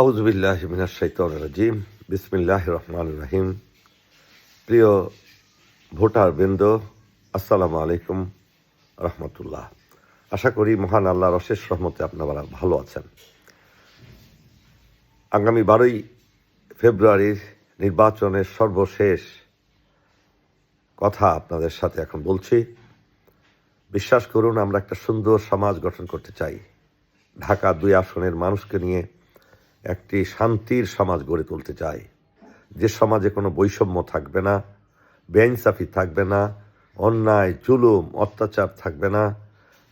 আউজবিল্লাহ রাজিম। বিসমিল্লাহ রহমান রাহিম। প্রিয় ভোটার বৃন্দ আসসালামু আলাইকুম রহমতুল্লাহ। আশা করি মহান আল্লাহর অশেষ রহমতে আপনারা ভালো আছেন। আগামী বারোই ফেব্রুয়ারির নির্বাচনের সর্বশেষ কথা আপনাদের সাথে এখন বলছি। বিশ্বাস করুন, আমরা একটা সুন্দর সমাজ গঠন করতে চাই। ঢাকা দুই আসনের মানুষকে নিয়ে একটি শান্তির সমাজ গড়ে তুলতে চাই যে সমাজে কোনো বৈষম্য থাকবে না বেইনসাফি থাকবে না অন্যায় জুলুম অত্যাচার থাকবে না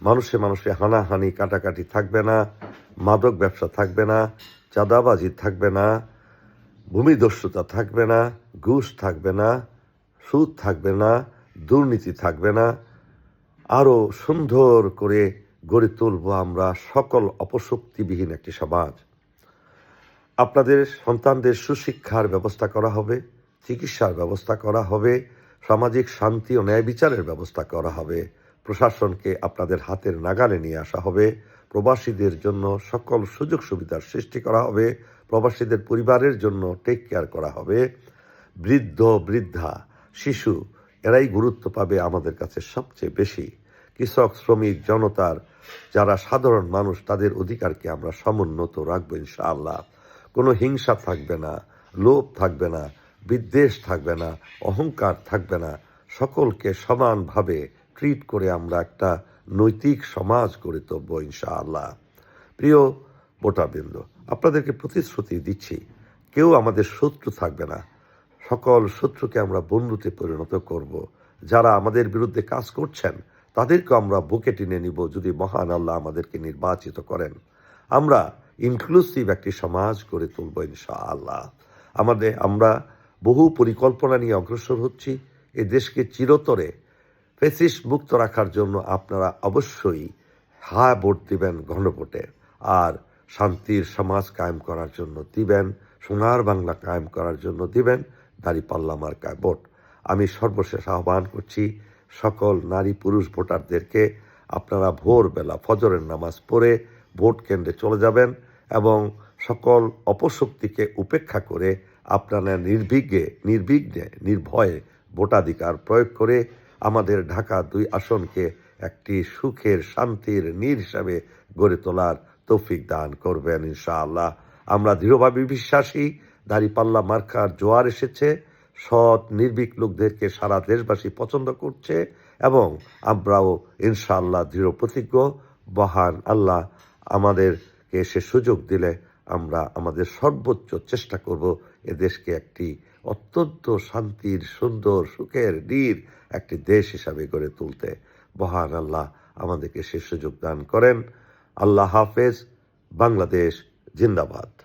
মানুষে মানুষে হানাহানি কাটাকাটি থাকবে না মাদক ব্যবসা থাকবে না চাঁদাবাজি থাকবে না ভূমিদস্যুতা থাকবে না ঘুষ থাকবে না সুদ থাকবে না দুর্নীতি থাকবে না আরও সুন্দর করে গড়ে তুলব আমরা সকল অপশক্তিবিহীন একটি সমাজ আপনাদের সন্তানদের সুশিক্ষার ব্যবস্থা করা হবে, চিকিৎসার ব্যবস্থা করা হবে, সামাজিক শান্তি ও ন্যায় বিচারের ব্যবস্থা করা হবে, প্রশাসনকে আপনাদের হাতের নাগালে নিয়ে আসা হবে, প্রবাসীদের জন্য সকল সুযোগ সুবিধার সৃষ্টি করা হবে, প্রবাসীদের পরিবারের জন্য টেক কেয়ার করা হবে, বৃদ্ধ, বৃদ্ধা, শিশু, এরাই গুরুত্ব পাবে আমাদের কাছে সবচেয়ে বেশি। কৃষক, শ্রমিক, জনতার, যারা সাধারণ মানুষ, তাদের অধিকারকে আমরা সমুন্নত রাখব ইনশাআল্লাহ। কোনো হিংসা থাকবে না, লোভ থাকবে না, বিদ্বেষ থাকবে না, অহংকার থাকবে না। সকলকে সমানভাবে ট্রিট করে আমরা একটা নৈতিক সমাজ গড়ে তুলব ইনশাআল্লাহ। প্রিয় ভোটারবৃন্দ, আপনাদেরকে প্রতিশ্রুতি দিচ্ছি, কেউ আমাদের শত্রু থাকবে না। সকল শত্রুকে আমরা বন্ধুতে পরিণত করব। যারা আমাদের বিরুদ্ধে কাজ করছেন তাদেরকে আমরা বুকে টেনে নিব যদি মহান আল্লাহ আমাদেরকে নির্বাচিত করেন। আমরা ইনক্লুসিভ একটি সমাজ গড়ে তুলব ইনশাআল্লাহ। আমাদের আমরা বহু পরিকল্পনা নিয়ে অগ্রসর হচ্ছি। এ দেশকে চিরতরে ফেসিস মুক্ত রাখার জন্য আপনারা অবশ্যই হা ভোট দিবেন গণভোটে। আর শান্তির সমাজ কায়েম করার জন্য দিবেন, সোনার বাংলা কায়েম করার জন্য দিবেন, দাঁড়িপাল্লা মার্কায় ভোট। আমি সর্বশেষ আহ্বান করছি সকল নারী পুরুষ ভোটারদেরকে, আপনারা ভোরবেলা ফজরের নামাজ পড়ে ভোট কেন্দ্রে চলে যাবেন। সকল অপশক্তিকে উপেক্ষা করে আপনারা নির্বিঘ্নে নির্বিঘ্নে, নির্ভয়ে ভোটাধিকার প্রয়োগ করে আমাদের ঢাকা দুই আসনকে একটি সুখের, শান্তির, নীর হিসাবে গড়ে তোলার তৌফিক দান করবেন ইনশাআল্লাহ। আমরা দৃঢ়ভাবে বিশ্বাসী, দাঁড়িপাল্লা মার্কার জোয়ার এসেছে, সৎ, নির্ভীক লোকদেরকে সারা দেশবাসী পছন্দ করছে এবং আমরাও ইনশাআল্লাহ দৃঢ় প্রতিজ্ঞ বহান আল্লাহ আমাদেরকে সে সুযোগ দিলে আমরা আমাদের সর্বোচ্চ চেষ্টা করব এ দেশকে একটি অত্যন্ত শান্তির, সুন্দর, সুখের, নীর একটি দেশ হিসাবে গড়ে তুলতে। বহান আল্লাহ আমাদেরকে সে সুযোগ দান করেন। আল্লাহ হাফেজ, বাংলাদেশ জিন্দাবাদ।